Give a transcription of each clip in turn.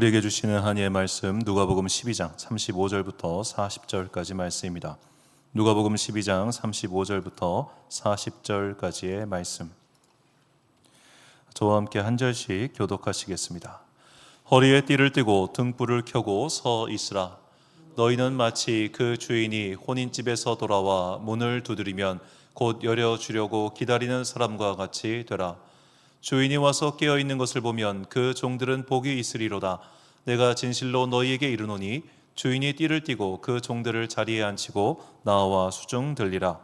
우리에게 주시는 한의의 말씀 누가복음 12장 35절부터 40절까지 말씀입니다. 누가복음 12장 35절부터 40절까지의 말씀. 저와 함께 한 절씩 교독하시겠습니다. 허리에 띠를 띠고 등불을 켜고 서 있으라. 너희는 마치 그 주인이 혼인집에서 돌아와 문을 두드리면 곧 열어 주려고 기다리는 사람과 같이 되라. 주인이 와서 깨어 있는 것을 보면 그 종들은 복이 있으리로다. 내가 진실로 너희에게 이르노니 주인이 띠를 띠고 그 종들을 자리에 앉히고 나와 수중 들리라.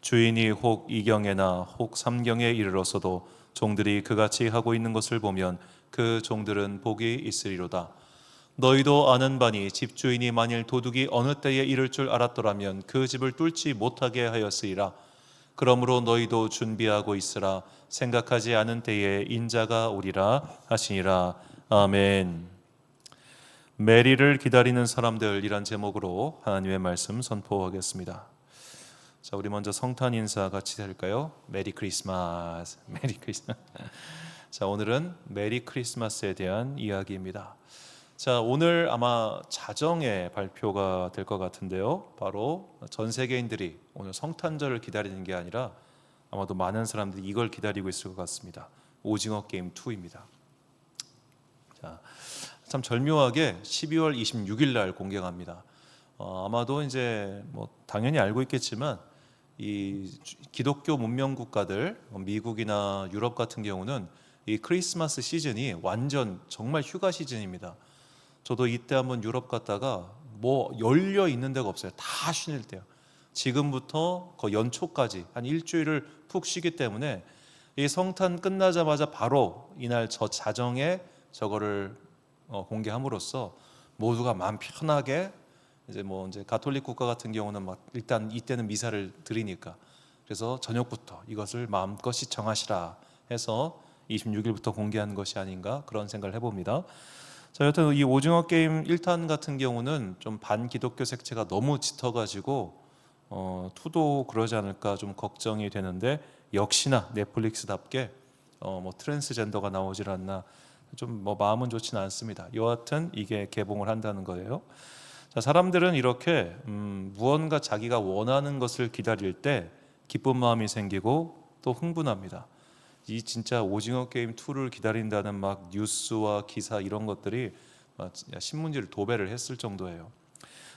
주인이 혹 이경에나 혹 삼경에 이르러서도 종들이 그같이 하고 있는 것을 보면 그 종들은 복이 있으리로다. 너희도 아는 바니 집주인이 만일 도둑이 어느 때에 이를 줄 알았더라면 그 집을 뚫지 못하게 하였으리라. 그러므로 너희도 준비하고 있으라. 생각하지 않은 때에 인자가 오리라 하시니라. 아멘. 메리를 기다리는 사람들이란 제목으로 하나님의 말씀 선포하겠습니다. 자, 우리 먼저 성탄 인사 같이 할까요? 메리 크리스마스. 메리 크리스마스. 자, 오늘은 메리 크리스마스에 대한 이야기입니다. 자, 오늘 아마 자정에 발표가 될 것 같은데요. 바로 전 세계인들이 오늘 성탄절을 기다리는 게 아니라 아마도 많은 사람들이 이걸 기다리고 있을 것 같습니다. 오징어 게임 2입니다. 자, 참 절묘하게 12월 26일 날 공개합니다. 어, 아마도 이제 뭐 당연히 알고 있겠지만 이 기독교 문명 국가들 뭐 미국이나 유럽 같은 경우는 이 크리스마스 시즌이 완전 정말 휴가 시즌입니다. 저도 이때 한번 유럽 갔다가 뭐 열려 있는 데가 없어요. 다 쉬는 때요. 지금부터 그 연초까지 한 일주일을 푹 쉬기 때문에 이 성탄 끝나자마자 바로 이날 저 자정에 저거를 어, 공개함으로써 모두가 마음 편하게 이제 뭐 이제 가톨릭 국가 같은 경우는 막 일단 이때는 미사를 드리니까 그래서 저녁부터 이것을 마음껏 시청하시라 해서 26일부터 공개한 것이 아닌가 그런 생각을 해봅니다. 자, 여튼 이 오징어 게임 1탄 같은 경우는 좀 반기독교 색채가 너무 짙어가지고 어, 투도 그러지 않을까 좀 걱정이 되는데 역시나 넷플릭스답게 어, 뭐 트랜스젠더가 나오질 않나 좀 뭐 마음은 좋지는 않습니다. 여하튼 이게 개봉을 한다는 거예요. 자, 사람들은 이렇게 음, 무언가 자기가 원하는 것을 기다릴 때 기쁜 마음이 생기고 또 흥분합니다. 이 진짜 오징어 게임 2를 기다린다는 막 뉴스와 기사 이런 것들이 신문지를 도배를 했을 정도예요.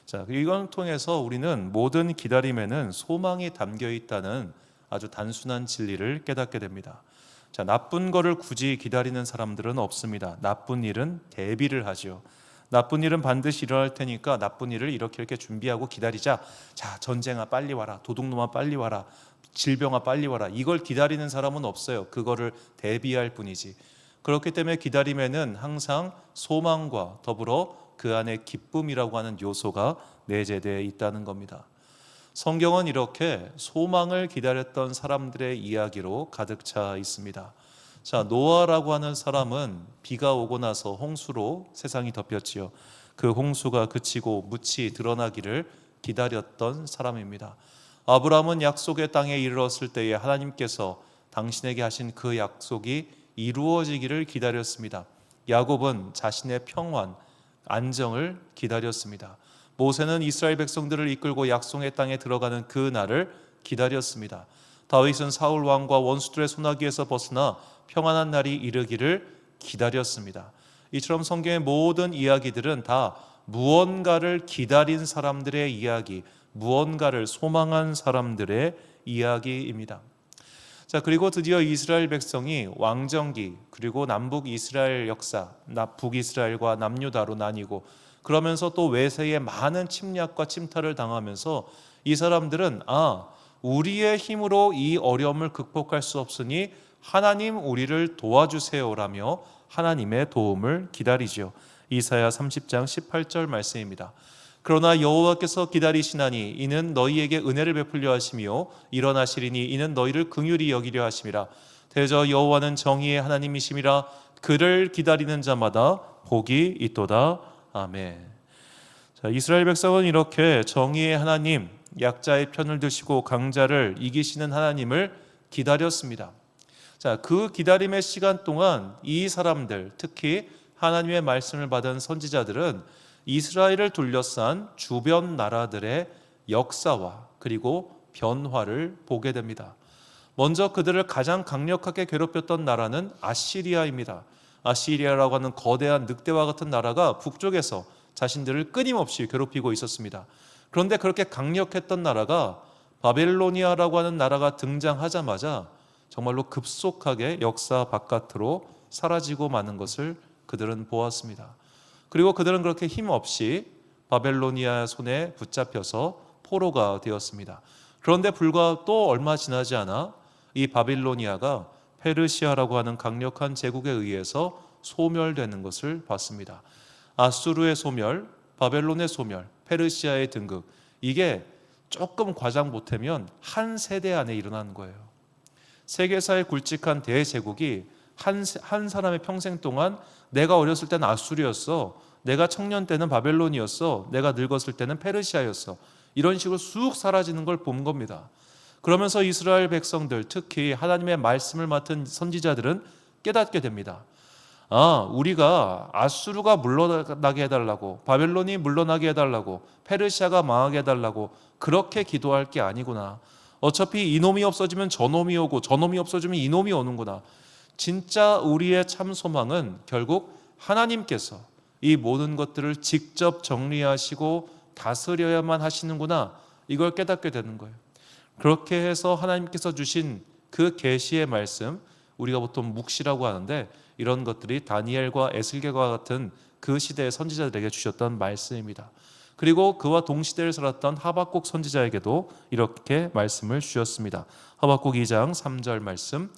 자, 이걸 통해서 우리는 모든 기다림에는 소망이 담겨 있다는 아주 단순한 진리를 깨닫게 됩니다. 자, 나쁜 거를 굳이 기다리는 사람들은 없습니다. 나쁜 일은 대비를 하죠. 나쁜 일은 반드시 일어날 테니까 나쁜 일을 이렇게 이렇게 준비하고 기다리자. 자, 전쟁아 빨리 와라. 도둑놈아 빨리 와라. 질병아 빨리 와라. 이걸 기다리는 사람은 없어요. 그거를 대비할 뿐이지. 그렇기 때문에 기다림에는 항상 소망과 더불어 그 안에 기쁨이라고 하는 요소가 내재되어 있다는 겁니다. 성경은 이렇게 소망을 기다렸던 사람들의 이야기로 가득 차 있습니다. 자, 노아라고 하는 사람은 비가 오고 나서 홍수로 세상이 덮였지요. 그 홍수가 그치고 묻이 드러나기를 기다렸던 사람입니다. 아브라함은 약속의 땅에 이르렀을 때에 하나님께서 당신에게 하신 그 약속이 이루어지기를 기다렸습니다. 야곱은 자신의 평안, 안정을 기다렸습니다. 모세는 이스라엘 백성들을 이끌고 약속의 땅에 들어가는 그 날을 기다렸습니다. 다윗은 사울 왕과 원수들의 손아귀에서 벗어나 평안한 날이 이르기를 기다렸습니다. 이처럼 성경의 모든 이야기들은 다 무언가를 기다린 사람들의 이야기, 무언가를 소망한 사람들의 이야기입니다. 자, 그리고 드디어 이스라엘 백성이 왕정기 그리고 남북 이스라엘 역사, 북이스라엘과 남유다로 나뉘고 그러면서 또 외세의 많은 침략과 침탈을 당하면서 이 사람들은 아, 우리의 힘으로 이 어려움을 극복할 수 없으니 하나님 우리를 도와주세요라며 하나님의 도움을 기다리죠. 이사야 30장 18절 말씀입니다. 그러나 여호와께서 기다리시나니 이는 너희에게 은혜를 베풀려 하시며 일어나시리니 이는 너희를 긍휼히 여기려 하심이라. 대저 여호와는 정의의 하나님이심이라 그를 기다리는 자마다 복이 있도다. 아멘. 자, 이스라엘 백성은 이렇게 정의의 하나님, 약자의 편을 드시고 강자를 이기시는 하나님을 기다렸습니다. 자, 그 기다림의 시간 동안 이 사람들, 특히 하나님의 말씀을 받은 선지자들은 이스라엘을 둘러싼 주변 나라들의 역사와 그리고 변화를 보게 됩니다. 먼저 그들을 가장 강력하게 괴롭혔던 나라는 아시리아입니다. 아시리아라고 하는 거대한 늑대와 같은 나라가 북쪽에서 자신들을 끊임없이 괴롭히고 있었습니다. 그런데 그렇게 강력했던 나라가 바벨로니아라고 하는 나라가 등장하자마자 정말로 급속하게 역사 바깥으로 사라지고 마는 것을 그들은 보았습니다. 그리고 그들은 그렇게 힘없이 바벨로니아 손에 붙잡혀서 포로가 되었습니다. 그런데 불과 또 얼마 지나지 않아 이 바빌로니아가 페르시아라고 하는 강력한 제국에 의해서 소멸되는 것을 봤습니다. 아수르의 소멸, 바벨론의 소멸, 페르시아의 등극 이게 조금 과장 보태면 한 세대 안에 일어나는 거예요. 세계사에 굵직한 대제국이 한, 한 사람의 평생 동안 내가 어렸을 때는 아수르였어. 내가 청년 때는 바벨론이었어. 내가 늙었을 때는 페르시아였어. 이런 식으로 쑥 사라지는 걸 본 겁니다. 그러면서 이스라엘 백성들, 특히 하나님의 말씀을 맡은 선지자들은 깨닫게 됩니다. 아, 우리가 아수르가 물러나게 해달라고, 바벨론이 물러나게 해달라고, 페르시아가 망하게 해달라고 그렇게 기도할 게 아니구나. 어차피 이놈이 없어지면 저놈이 오고 저놈이 없어지면 이놈이 오는구나. 진짜 우리의 참 소망은 결국 하나님께서 이 모든 것들을 직접 정리하시고 다스려야만 하시는구나. 이걸 깨닫게 되는 거예요. 그렇게 해서 하나님께서 주신 그 계시의 말씀 우리가 보통 묵시라고 하는데 이런 것들이 다니엘과 에스겔과 같은 그 시대의 선지자들에게 주셨던 말씀입니다. 그리고 그와 동시대를 살았던 하박국 선지자에게도 이렇게 말씀을 주셨습니다. 하박국 2장 3절 말씀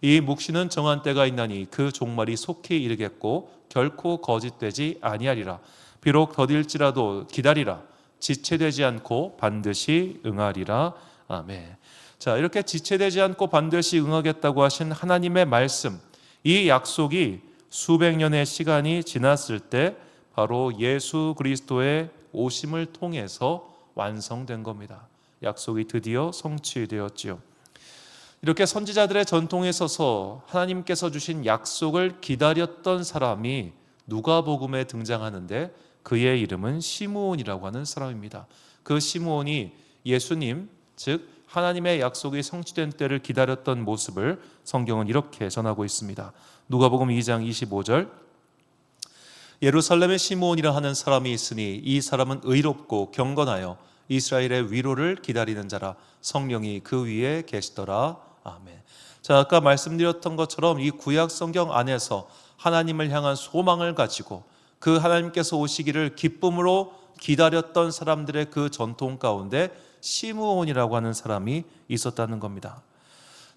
이 묵시는 정한 때가 있나니 그 종말이 속히 이르겠고 결코 거짓되지 아니하리라 비록 더딜지라도 기다리라 지체되지 않고 반드시 응하리라 아멘. 자, 이렇게 지체되지 않고 반드시 응하겠다고 하신 하나님의 말씀, 이 약속이 수백 년의 시간이 지났을 때 바로 예수 그리스도의 오심을 통해서 완성된 겁니다. 약속이 드디어 성취되었지요. 이렇게 선지자들의 전통에 서서 하나님께서 주신 약속을 기다렸던 사람이 누가복음에 등장하는데 그의 이름은 시므온이라고 하는 사람입니다. 그 시므온이 예수님 즉 하나님의 약속이 성취된 때를 기다렸던 모습을 성경은 이렇게 전하고 있습니다. 누가복음 2장 25절 예루살렘에 시므온이라 하는 사람이 있으니 이 사람은 의롭고 경건하여 이스라엘의 위로를 기다리는 자라 성령이 그 위에 계시더라. 아멘. 자, 아까 말씀드렸던 것처럼 이 구약 성경 안에서 하나님을 향한 소망을 가지고 그 하나님께서 오시기를 기쁨으로 기다렸던 사람들의 그 전통 가운데 시므온이라고 하는 사람이 있었다는 겁니다.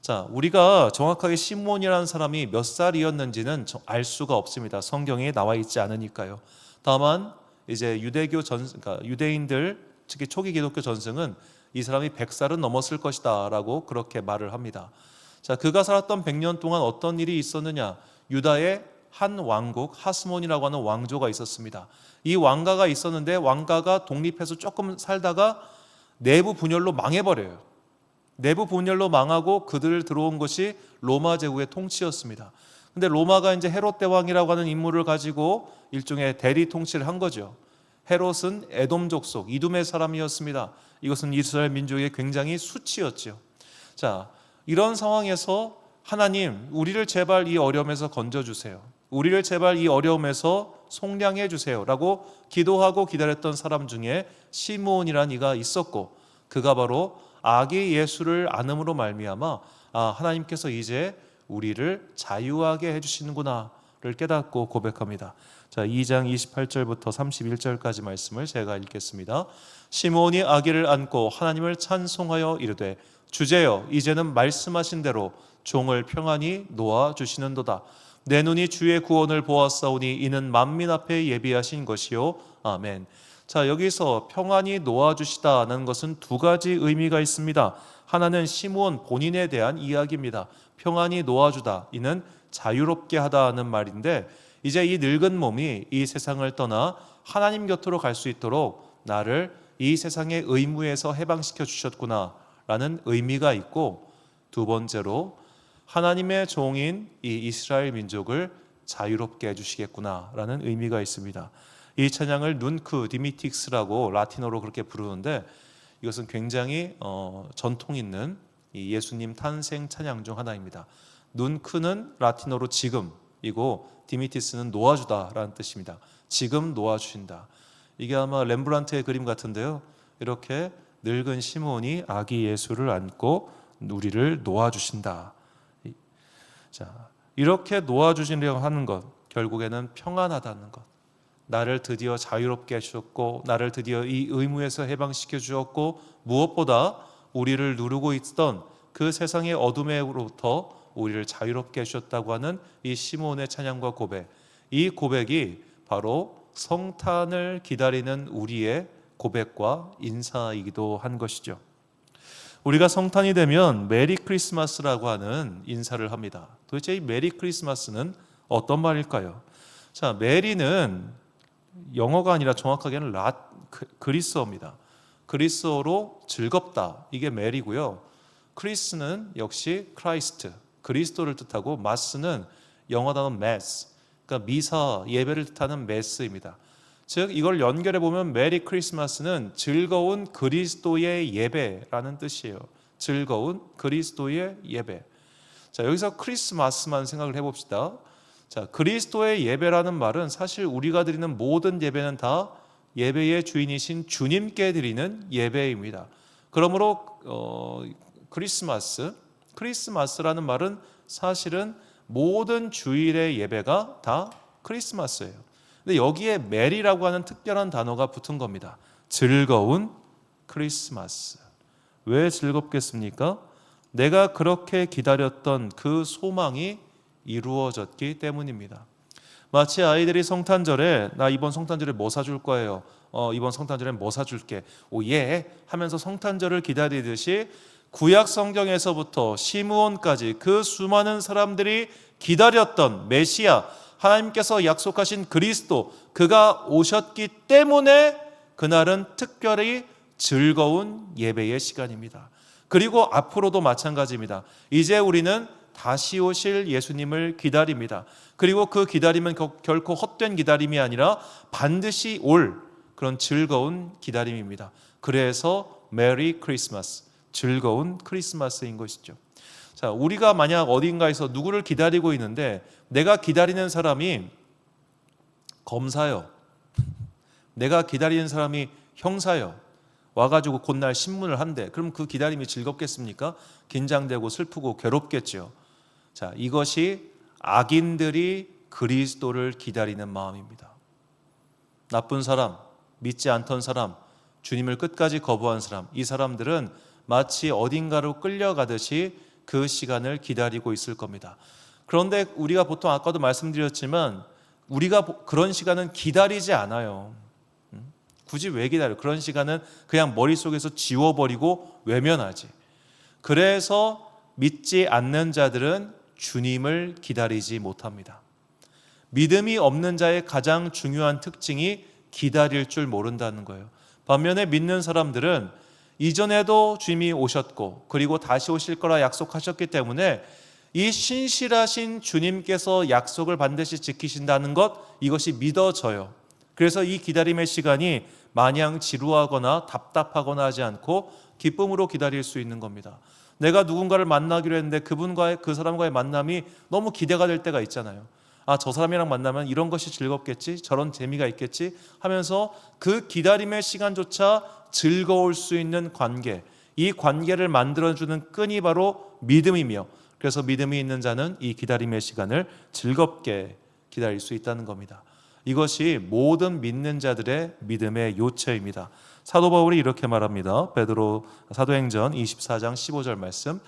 자, 우리가 정확하게 시므온이라는 사람이 몇 살이었는지는 알 수가 없습니다. 성경에 나와 있지 않으니까요. 다만 이제 유대교 전 그러니까 유대인들 특히 초기 기독교 전승은 이 사람이 100살은 넘었을 것이다라고 그렇게 말을 합니다. 자, 그가 살았던 100년 동안 어떤 일이 있었느냐? 유다의 한 왕국 하스몬이라고 하는 왕조가 있었습니다. 이 왕가가 있었는데 왕가가 독립해서 조금 살다가 내부 분열로 망해버려요. 내부 분열로 망하고 그들 들어온 것이 로마 제국의 통치였습니다. 근데 로마가 이제 헤롯 대왕이라고 하는 인물을 가지고 일종의 대리 통치를 한 거죠. 헤롯은 에돔 족속 이둠의 사람이었습니다. 이것은 이스라엘 민족의 굉장히 수치였죠. 자, 이런 상황에서 하나님, 우리를 제발 이 어려움에서 건져 주세요. 우리를 제발 이 어려움에서 속량해 주세요라고 기도하고 기다렸던 사람 중에 시므온이란 이가 있었고 그가 바로 아기 예수를 안음으로 말미암아 아, 하나님께서 이제 우리를 자유하게 해 주시는구나를 깨닫고 고백합니다. 자, 2장 28절부터 31절까지 말씀을 제가 읽겠습니다. 시므온이 아기를 안고 하나님을 찬송하여 이르되 주제여 이제는 말씀하신 대로 종을 평안히 놓아 주시는도다. 내 눈이 주의 구원을 보았사오니 이는 만민 앞에 예비하신 것이요 아멘. 자 여기서 평안히 놓아주시다는 것은 두 가지 의미가 있습니다. 하나는 시므온 본인에 대한 이야기입니다. 평안히 놓아주다 이는 자유롭게 하다는 말인데 이제 이 늙은 몸이 이 세상을 떠나 하나님 곁으로 갈 수 있도록 나를 이 세상의 의무에서 해방시켜 주셨구나라는 의미가 있고 두 번째로 하나님의 종인 이 이스라엘 민족을 자유롭게 해주시겠구나라는 의미가 있습니다. 이 찬양을 눈크 디미틱스라고 라틴어로 그렇게 부르는데 이것은 굉장히 어, 전통 있는 이 예수님 탄생 찬양 중 하나입니다. 눈크는 라틴어로 지금이고 디미티스는 놓아주다라는 뜻입니다. 지금 놓아주신다. 이게 아마 렘브란트의 그림 같은데요. 이렇게 늙은 시몬이 아기 예수를 안고 우리를 놓아주신다. 이- 자, 이렇게 놓아주시려고 하는 것 결국에는 평안하다는 것. 나를 드디어 자유롭게 해주셨고 나를 드디어 이 의무에서 해방시켜 주었고 무엇보다 우리를 누르고 있던 그 세상의 어둠으로부터 우리를 자유롭게 해주셨다고 하는 이 시몬의 찬양과 고백 이 고백이 바로 성탄을 기다리는 우리의 고백과 인사이기도 한 것이죠. 우리가 성탄이 되면 메리 크리스마스라고 하는 인사를 합니다. 도대체 이 메리 크리스마스는 어떤 말일까요? 자, 메리는 영어가 아니라 정확하게는 라 그- 그리스어입니다. 그리스어로 즐겁다. 이게 메리고요. 크리스는 역시 크라이스트, 그리스도를 뜻하고 마스는 영어 단어 mass, 그러니까 미사 예배를 뜻하는 메스입니다. 즉 이걸 연결해 보면 메리 크리스마스는 즐거운 그리스도의 예배라는 뜻이에요. 즐거운 그리스도의 예배. 자 여기서 크리스마스만 생각을 해 봅시다. 자 그리스도의 예배라는 말은 사실 우리가 드리는 모든 예배는 다 예배의 주인이신 주님께 드리는 예배입니다. 그러므로 어, 크리스마스, 크리스마스라는 말은 사실은 모든 주일의 예배가 다 크리스마스예요. 근데 여기에 메리라고 하는 특별한 단어가 붙은 겁니다. 즐거운 크리스마스. 왜 즐겁겠습니까? 내가 그렇게 기다렸던 그 소망이 이루어졌기 때문입니다. 마치 아이들이 성탄절에 나 이번 성탄절에 뭐 사줄 거예요. 어, 이번 성탄절에 뭐 사줄게. 오 예 하면서 성탄절을 기다리듯이 구약 성경에서부터 시므온까지 그 수많은 사람들이 기다렸던 메시아 하나님께서 약속하신 그리스도 그가 오셨기 때문에 그날은 특별히 즐거운 예배의 시간입니다. 그리고 앞으로도 마찬가지입니다. 이제 우리는 다시 오실 예수님을 기다립니다. 그리고 그 기다림은 겨- 결코 헛된 기다림이 아니라 반드시 올 그런 즐거운 기다림입니다. 그래서 메리 크리스마스, 즐거운 크리스마스인 것이죠. 자, 우리가 만약 어딘가에서 누구를 기다리고 있는데 내가 기다리는 사람이 검사요. 내가 기다리는 사람이 형사요. 와가지고 곧날 신문을 한대. 그럼 그 기다림이 즐겁겠습니까? 긴장되고 슬프고 괴롭겠죠. 자, 이것이 악인들이 그리스도를 기다리는 마음입니다. 나쁜 사람, 믿지 않던 사람, 주님을 끝까지 거부한 사람, 이 사람들은 마치 어딘가로 끌려가듯이 그 시간을 기다리고 있을 겁니다. 그런데 우리가 보통 아까도 말씀드렸지만 우리가 보- 그런 시간은 기다리지 않아요. 음? 굳이 왜 기다려? 그런 시간은 그냥 머릿속에서 지워버리고 외면하지. 그래서 믿지 않는 자들은 주님을 기다리지 못합니다. 믿음이 없는 자의 가장 중요한 특징이 기다릴 줄 모른다는 거예요. 반면에 믿는 사람들은 이전에도 주님이 오셨고 그리고 다시 오실 거라 약속하셨기 때문에 이 신실하신 주님께서 약속을 반드시 지키신다는 것 이것이 믿어져요. 그래서 이 기다림의 시간이 마냥 지루하거나 답답하거나 하지 않고 기쁨으로 기다릴 수 있는 겁니다. 내가 누군가를 만나기로 했는데 그분과의 그 사람과의 만남이 너무 기대가 될 때가 있잖아요. 아, 저 사람이랑 만나면 이런 것이 즐겁겠지, 저런 재미가 있겠지 하면서 그 기다림의 시간조차 즐거울 수 있는 관계, 이 관계를 만들어주는 끈이 바로 믿음이며, 그래서 믿음이 있는 자는 이 기다림의 시간을 즐겁게 기다릴 수 있다는 겁니다. 이것이 모든 믿는 자들의 믿음의 요체입니다. 사도 바울이 이렇게 말합니다. 베드로 사도행전 24장 15절 말씀.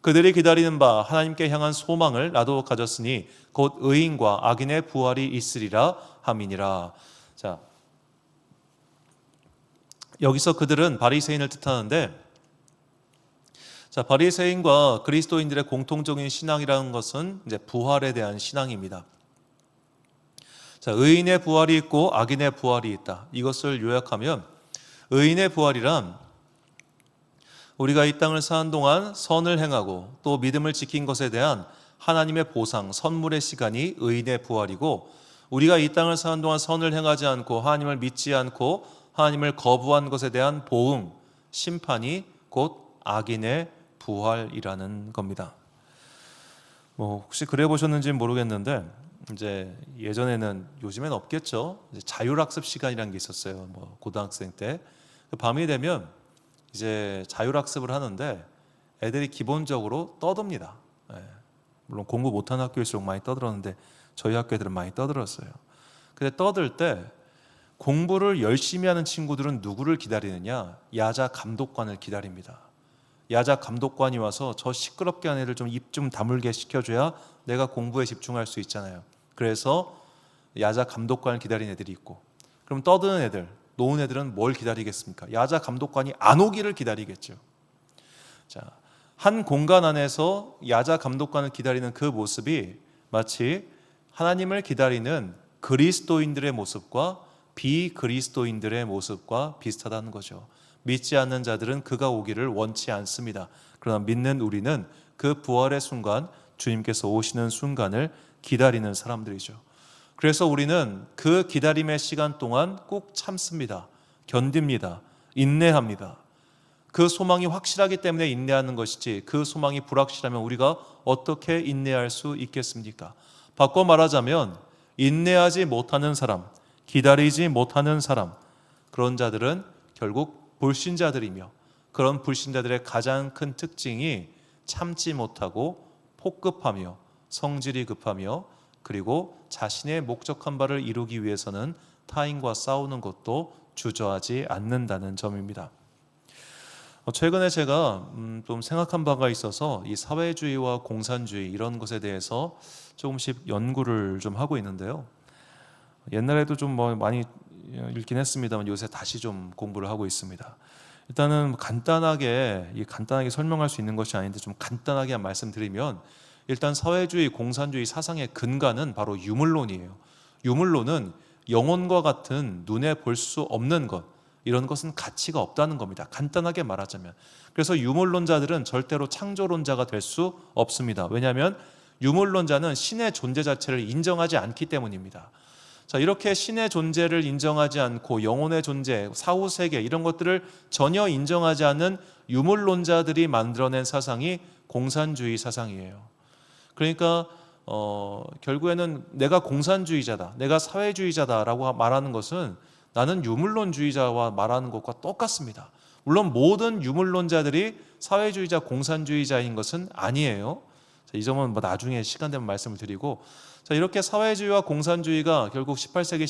그들이 기다리는 바 하나님께 향한 소망을 나도 가졌으니 곧 의인과 악인의 부활이 있으리라 함이니라. 자. 여기서 그들은 바리새인을 뜻하는데 자, 바리새인과 그리스도인들의 공통적인 신앙이라는 것은 이제 부활에 대한 신앙입니다. 자, 의인의 부활이 있고 악인의 부활이 있다. 이것을 요약하면 의인의 부활이란 우리가 이 땅을 사는 동안 선을 행하고 또 믿음을 지킨 것에 대한 하나님의 보상, 선물의 시간이 의인의 부활이고 우리가 이 땅을 사는 동안 선을 행하지 않고 하나님을 믿지 않고 하나님을 거부한 것에 대한 보응, 심판이 곧 악인의 부활이라는 겁니다. 뭐 혹시 그래 보셨는지 모르겠는데 이제 예전에는 요즘엔 없겠죠. 자율학습 시간이라는 게 있었어요. 뭐 고등학생 때그 밤이 되면 이제 자율학습을 하는데 애들이 기본적으로 떠듭니다. 예. 물론 공부 못하는 학교일수록 많이 떠들었는데 저희 학교 애들은 많이 떠들었어요. 근데 떠들 때 공부를 열심히 하는 친구들은 누구를 기다리느냐? 야자 감독관을 기다립니다. 야자 감독관이 와서 저 시끄럽게 한 애들 좀 입 좀 다물게 시켜줘야 내가 공부에 집중할 수 있잖아요. 그래서 야자 감독관을 기다리는 애들이 있고, 그럼 떠드는 애들, 노는 애들은 뭘 기다리겠습니까? 야자 감독관이 안 오기를 기다리겠죠. 자, 한 공간 안에서 야자 감독관을 기다리는 그 모습이 마치 하나님을 기다리는 그리스도인들의 모습과 비그리스도인들의 모습과 비슷하다는 거죠. 믿지 않는 자들은 그가 오기를 원치 않습니다. 그러나 믿는 우리는 그 부활의 순간 주님께서 오시는 순간을 기다리는 사람들이죠. 그래서 우리는 그 기다림의 시간 동안 꼭 참습니다. 견딥니다. 인내합니다. 그 소망이 확실하기 때문에 인내하는 것이지 그 소망이 불확실하면 우리가 어떻게 인내할 수 있겠습니까? 바꿔 말하자면 인내하지 못하는 사람, 기다리지 못하는 사람 그런 자들은 결국 불신자들이며 그런 불신자들의 가장 큰 특징이 참지 못하고 폭급하며 성질이 급하며 그리고 자신의 목적한 바를 이루기 위해서는 타인과 싸우는 것도 주저하지 않는다는 점입니다. 어, 최근에 제가 음, 좀 생각한 바가 있어서 이 사회주의와 공산주의 이런 것에 대해서 조금씩 연구를 좀 하고 있는데요. 옛날에도 좀 뭐 많이 읽긴 했습니다만 요새 다시 좀 공부를 하고 있습니다. 일단은 간단하게 이 간단하게 설명할 수 있는 것이 아닌데 좀 간단하게 말씀드리면 일단 사회주의 공산주의 사상의 근간은 바로 유물론이에요. 유물론은 영혼과 같은 눈에 볼 수 없는 것 이런 것은 가치가 없다는 겁니다. 간단하게 말하자면. 그래서 유물론자들은 절대로 창조론자가 될 수 없습니다. 왜냐하면 유물론자는 신의 존재 자체를 인정하지 않기 때문입니다. 자, 이렇게 신의 존재를 인정하지 않고 영혼의 존재, 사후 세계 이런 것들을 전혀 인정하지 않는 유물론자들이 만들어낸 사상이 공산주의 사상이에요. 그러니까 어, 결국에는 내가 공산주의자다, 내가 사회주의자다라고 말하는 것은 나는 유물론주의자와 말하는 것과 똑같습니다. 물론 모든 유물론자들이 사회주의자, 공산주의자인 것은 아니에요. 자, 이 점은 뭐 나중에 시간 되면 말씀을 드리고 자, 이렇게 사회주의와 공산주의가 결국 18세기,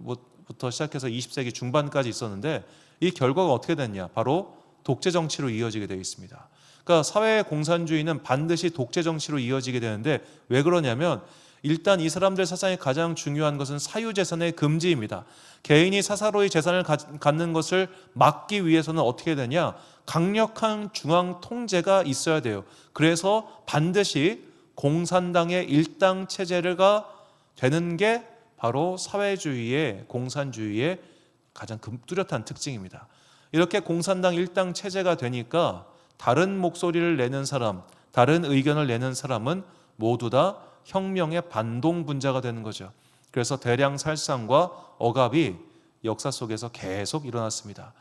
19세기부터 시작해서 20세기 중반까지 있었는데 이 결과가 어떻게 됐냐? 바로 독재 정치로 이어지게 되어 있습니다. 그러니까 사회 공산주의는 반드시 독재 정치로 이어지게 되는데 왜 그러냐면 일단 이 사람들 사상의 가장 중요한 것은 사유 재산의 금지입니다. 개인이 사사로이 재산을 갖는 것을 막기 위해서는 어떻게 되냐? 강력한 중앙 통제가 있어야 돼요. 그래서 반드시 공산당의 일당 체제가 되는 게 바로 사회주의의 공산주의의 가장 뚜렷한 특징입니다. 이렇게 공산당 일당 체제가 되니까 다른 목소리를 내는 사람, 다른 의견을 내는 사람은 모두 다 혁명의 반동 분자가 되는 거죠. 그래서 대량 살상과 억압이 역사 속에서 계속 일어났습니다.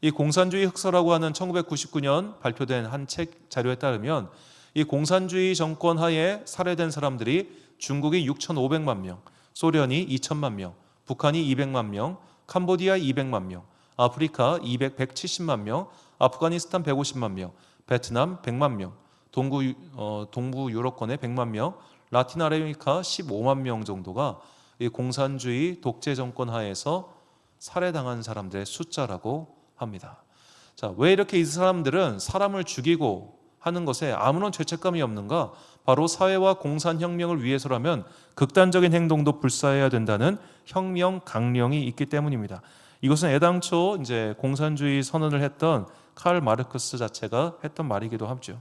이 공산주의 흑서라고 하는 1999년 발표된 한 책 자료에 따르면 이 공산주의 정권 하에 살해된 사람들이 중국이 6,500만 명, 소련이 2천만 명, 북한이 200만 명, 캄보디아 200만 명, 아프리카 200, 170만 명, 아프가니스탄 150만 명, 베트남 100만 명, 동구 어, 동부 유럽권의 100만 명, 라틴 아메리카 15만 명 정도가 이 공산주의 독재 정권 하에서 살해당한 사람들의 숫자라고 합니다. 자, 왜 이렇게 이 사람들은 사람을 죽이고 하는 것에 아무런 죄책감이 없는가? 바로 사회와 공산 혁명을 위해서라면 극단적인 행동도 불사해야 된다는 혁명 강령이 있기 때문입니다. 이것은 애당초 이제 공산주의 선언을 했던 칼 마르크스 자체가 했던 말이기도 하죠.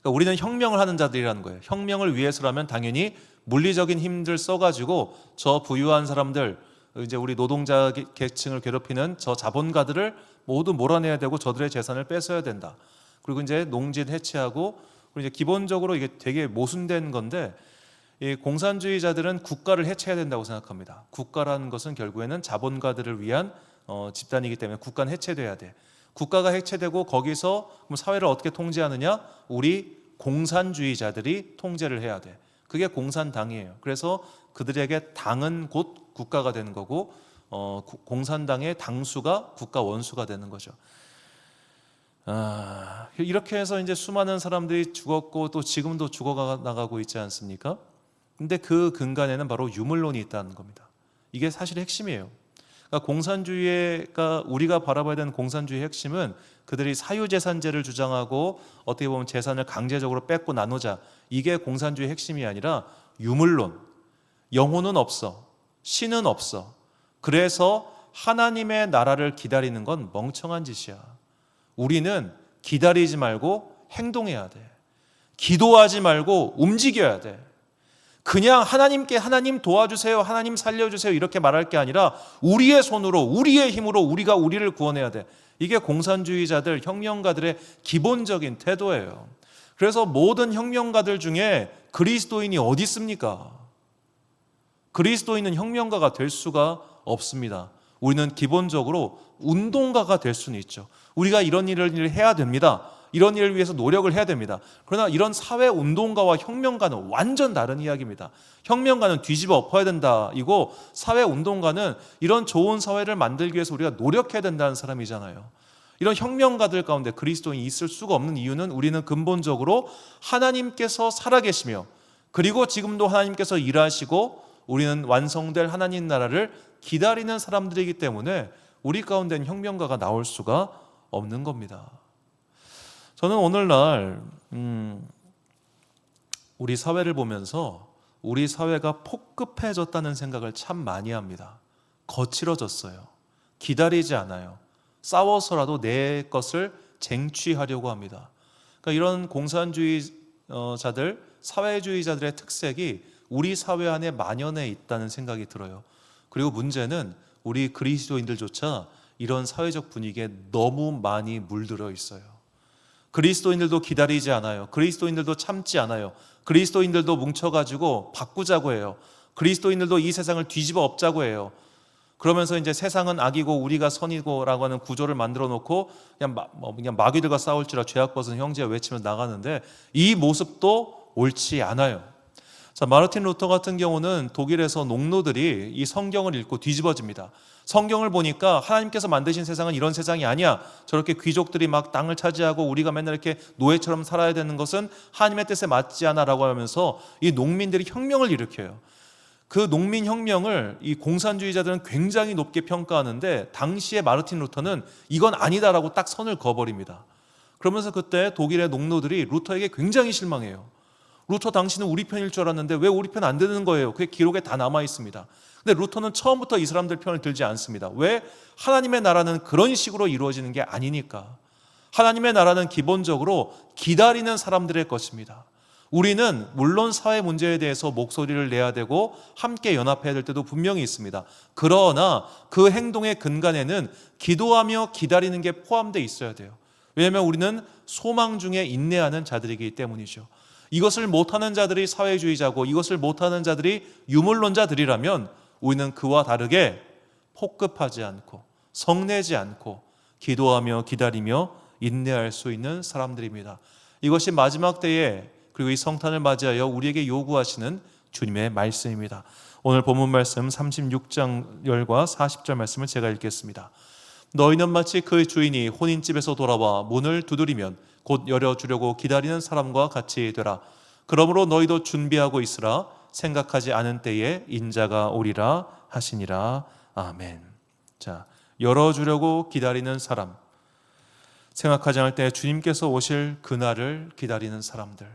그러니까 우리는 혁명을 하는 자들이라는 거예요. 혁명을 위해서라면 당연히 물리적인 힘들 써가지고 저 부유한 사람들, 이제 우리 노동자 계층을 괴롭히는 저 자본가들을 모두 몰아내야 되고 저들의 재산을 뺏어야 된다. 그리고 이제 농진 해체하고 그리고 이제 기본적으로 이게 되게 모순된 건데 이 공산주의자들은 국가를 해체해야 된다고 생각합니다. 국가라는 것은 결국에는 자본가들을 위한 어, 집단이기 때문에 국가는 해체돼야 돼. 국가가 해체되고 거기서 그럼 사회를 어떻게 통제하느냐? 우리 공산주의자들이 통제를 해야 돼. 그게 공산당이에요. 그래서 그들에게 당은 곧 국가가 되는 거고 어, 구- 공산당의 당수가 국가 원수가 되는 거죠. 아, 이렇게 해서 이제 수많은 사람들이 죽었고 또 지금도 죽어 나가고 있지 않습니까? 근데 그 근간에는 바로 유물론이 있다는 겁니다. 이게 사실 핵심이에요. 그러니까 공산주의가 우리가 바라봐야 되는 공산주의 핵심은 그들이 사유재산제를 주장하고 어떻게 보면 재산을 강제적으로 뺏고 나누자. 이게 공산주의 핵심이 아니라 유물론. 영혼은 없어. 신은 없어. 그래서 하나님의 나라를 기다리는 건 멍청한 짓이야. 우리는 기다리지 말고 행동해야 돼. 기도하지 말고 움직여야 돼 그냥 하나님께 하나님 도와주세요, 하나님 살려주세요 이렇게 말할 게 아니라 우리의 손으로 우리의 힘으로 우리가 우리를 구원해야 돼. 이게 공산주의자들 혁명가들의 기본적인 태도예요. 그래서 모든 혁명가들 중에 그리스도인이 어디 있습니까? 그리스도인은 혁명가가 될 수가 없습니다. 우리는 기본적으로 운동가가 될 수는 있죠. 우리가 이런 일을 해야 됩니다. 이런 일을 위해서 노력을 해야 됩니다. 그러나 이런 사회 운동가와 혁명가는 완전 다른 이야기입니다. 혁명가는 뒤집어 엎어야 된다. 이고 사회 운동가는 이런 좋은 사회를 만들기 위해서 우리가 노력해야 된다는 사람이잖아요. 이런 혁명가들 가운데 그리스도인이 있을 수가 없는 이유는 우리는 근본적으로 하나님께서 살아계시며 그리고 지금도 하나님께서 일하시고 우리는 완성될 하나님 나라를 기다리는 사람들이기 때문에 우리 가운데는 혁명가가 나올 수가 없는 겁니다. 저는 오늘날 음, 우리 사회를 보면서 우리 사회가 폭급해졌다는 생각을 참 많이 합니다. 거칠어졌어요. 기다리지 않아요. 싸워서라도 내 것을 쟁취하려고 합니다. 그러니까 이런 공산주의자들, 사회주의자들의 특색이 우리 사회 안에 만연해 있다는 생각이 들어요. 그리고 문제는 우리 그리스도인들조차 이런 사회적 분위기에 너무 많이 물들어 있어요. 그리스도인들도 기다리지 않아요. 그리스도인들도 참지 않아요. 그리스도인들도 뭉쳐가지고 바꾸자고 해요. 그리스도인들도 이 세상을 뒤집어 엎자고 해요. 그러면서 이제 세상은 악이고 우리가 선이고라고 하는 구조를 만들어 놓고 그냥, 마, 뭐 그냥 마귀들과 싸울지라 죄악 벗은 형제 외치면서 나가는데 이 모습도 옳지 않아요. 자, 마르틴 루터 같은 경우는 독일에서 농노들이 이 성경을 읽고 뒤집어집니다. 성경을 보니까 하나님께서 만드신 세상은 이런 세상이 아니야. 저렇게 귀족들이 막 땅을 차지하고 우리가 맨날 이렇게 노예처럼 살아야 되는 것은 하나님의 뜻에 맞지 않아라고 하면서 이 농민들이 혁명을 일으켜요. 그 농민 혁명을 이 공산주의자들은 굉장히 높게 평가하는데 당시에 마르틴 루터는 이건 아니다라고 딱 선을 그어버립니다. 그러면서 그때 독일의 농노들이 루터에게 굉장히 실망해요. 루터 당신은 우리 편일 줄 알았는데 왜 우리 편 안 되는 거예요? 그게 기록에 다 남아 있습니다. 근데 루터는 처음부터 이 사람들 편을 들지 않습니다. 왜? 하나님의 나라는 그런 식으로 이루어지는 게 아니니까. 하나님의 나라는 기본적으로 기다리는 사람들의 것입니다. 우리는 물론 사회 문제에 대해서 목소리를 내야 되고 함께 연합해야 될 때도 분명히 있습니다. 그러나 그 행동의 근간에는 기도하며 기다리는 게 포함되어 있어야 돼요. 왜냐하면 우리는 소망 중에 인내하는 자들이기 때문이죠. 이것을 못하는 자들이 사회주의자고 이것을 못하는 자들이 유물론자들이라면 우리는 그와 다르게 폭급하지 않고 성내지 않고 기도하며 기다리며 인내할 수 있는 사람들입니다. 이것이 마지막 때에 그리고 이 성탄을 맞이하여 우리에게 요구하시는 주님의 말씀입니다. 오늘 본문 말씀 36장 열과 40절 말씀을 제가 읽겠습니다. 너희는 마치 그 주인이 혼인집에서 돌아와 문을 두드리면 곧 열어주려고 기다리는 사람과 같이 되라. 그러므로 너희도 준비하고 있으라. 생각하지 않은 때에 인자가 오리라 하시니라. 아멘. 자, 열어주려고 기다리는 사람. 생각하지 않을 때 주님께서 오실 그날을 기다리는 사람들.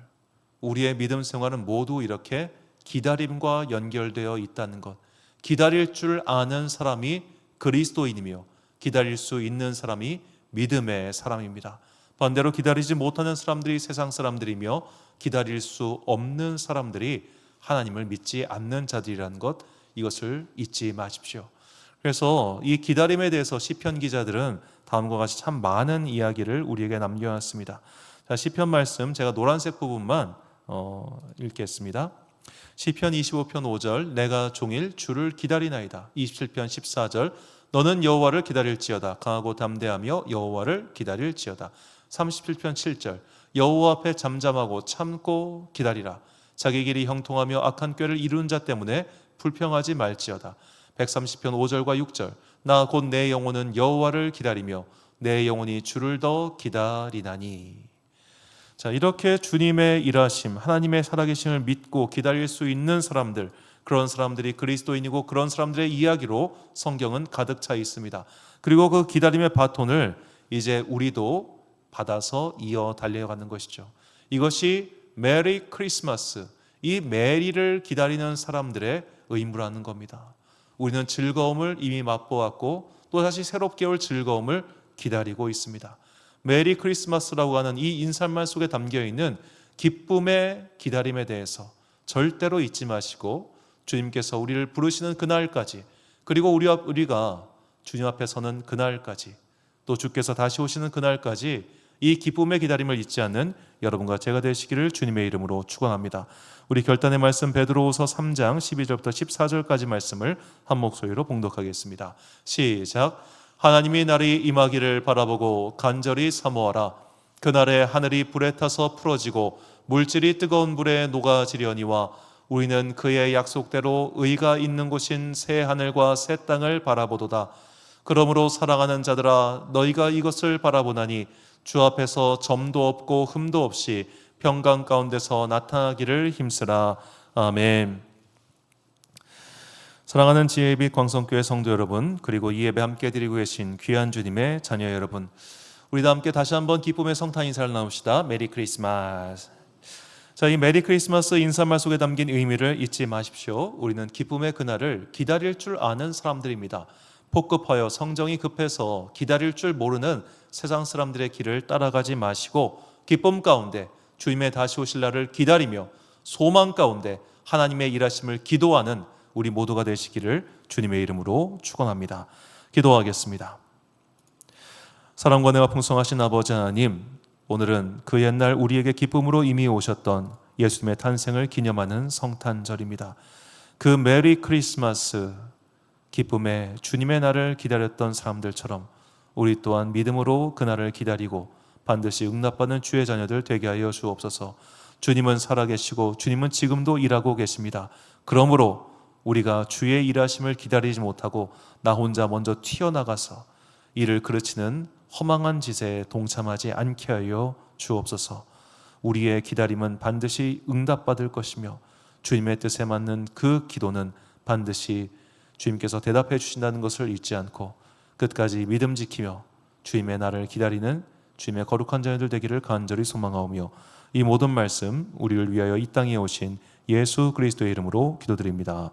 우리의 믿음 생활은 모두 이렇게 기다림과 연결되어 있다는 것. 기다릴 줄 아는 사람이 그리스도인이며 기다릴 수 있는 사람이 믿음의 사람입니다. 반대로 기다리지 못하는 사람들이 세상 사람들이며 기다릴 수 없는 사람들이 하나님을 믿지 않는 자들이라는 것 이것을 잊지 마십시오. 그래서 이 기다림에 대해서 시편 기자들은 다음과 같이 참 많은 이야기를 우리에게 남겨놨습니다. 자, 시편 말씀 제가 노란색 부분만 어, 읽겠습니다. 시편 25편 5절 내가 종일 주를 기다리나이다. 27편 14절 너는 여호와를 기다릴지어다 강하고 담대하며 여호와를 기다릴지어다. 37편 7절 여호와 앞에 잠잠하고 참고 기다리라. 자기 길이 형통하며 악한 꾀를 이루는 자 때문에 불평하지 말지어다. 130편 5절과 6절 나 곧 내 영혼은 여호와를 기다리며 내 영혼이 주를 더 기다리나니. 자, 이렇게 주님의 일하심, 하나님의 살아계심을 믿고 기다릴 수 있는 사람들, 그런 사람들이 그리스도인이고 그런 사람들의 이야기로 성경은 가득 차 있습니다. 그리고 그 기다림의 바톤을 이제 우리도 받아서 이어 달려가는 것이죠. 이것이 메리 크리스마스, 이 메리를 기다리는 사람들의 의무라는 겁니다. 우리는 즐거움을 이미 맛보았고 또 다시 새롭게 올 즐거움을 기다리고 있습니다. 메리 크리스마스라고 하는 이 인사말 속에 담겨 있는 기쁨의 기다림에 대해서 절대로 잊지 마시고 주님께서 우리를 부르시는 그날까지 그리고 우리 앞 우리가 주님 앞에 서는 그날까지 또 주께서 다시 오시는 그날까지 이 기쁨의 기다림을 잊지 않는 여러분과 제가 되시기를 주님의 이름으로 축원합니다. 우리 결단의 말씀 베드로후서 3장 12절부터 14절까지 말씀을 한 목소리로 봉독하겠습니다. 시작. 하나님이 날이 임하기를 바라보고 간절히 사모하라. 그날에 하늘이 불에 타서 풀어지고 물질이 뜨거운 불에 녹아지려니와 우리는 그의 약속대로 의가 있는 곳인 새 하늘과 새 땅을 바라보도다. 그러므로 사랑하는 자들아 너희가 이것을 바라보나니 주 앞에서 점도 없고 흠도 없이 평강 가운데서 나타나기를 힘쓰라. 아멘. 사랑하는 지혜빛 광성교회 성도 여러분, 그리고 이 예배 함께 드리고 계신 귀한 주님의 자녀 여러분, 우리도 함께 다시 한번 기쁨의 성탄 인사를 나눕시다. 메리 크리스마스. 자, 이 메리 크리스마스 인사말 속에 담긴 의미를 잊지 마십시오. 우리는 기쁨의 그날을 기다릴 줄 아는 사람들입니다. 폭급하여 성정이 급해서 기다릴 줄 모르는 세상 사람들의 길을 따라가지 마시고 기쁨 가운데 주님의 다시 오실 날을 기다리며 소망 가운데 하나님의 일하심을 기도하는 우리 모두가 되시기를 주님의 이름으로 축원합니다. 기도하겠습니다. 사랑과 내가 풍성하신 아버지 하나님, 오늘은 그 옛날 우리에게 기쁨으로 이미 오셨던 예수님의 탄생을 기념하는 성탄절입니다. 그 메리 크리스마스 기쁨에 주님의 날을 기다렸던 사람들처럼 우리 또한 믿음으로 그 날을 기다리고 반드시 응답받는 주의 자녀들 되게 하여 주옵소서. 주님은 살아계시고 주님은 지금도 일하고 계십니다. 그러므로 우리가 주의 일하심을 기다리지 못하고 나 혼자 먼저 튀어나가서 이를 그르치는 허망한 짓에 동참하지 않게 하여 주옵소서. 우리의 기다림은 반드시 응답받을 것이며 주님의 뜻에 맞는 그 기도는 반드시 주님께서 대답해 주신다는 것을 잊지 않고 끝까지 믿음 지키며 주님의 날을 기다리는 주님의 거룩한 자녀들 되기를 간절히 소망하오며 이 모든 말씀 우리를 위하여 이 땅에 오신 예수 그리스도의 이름으로 기도드립니다.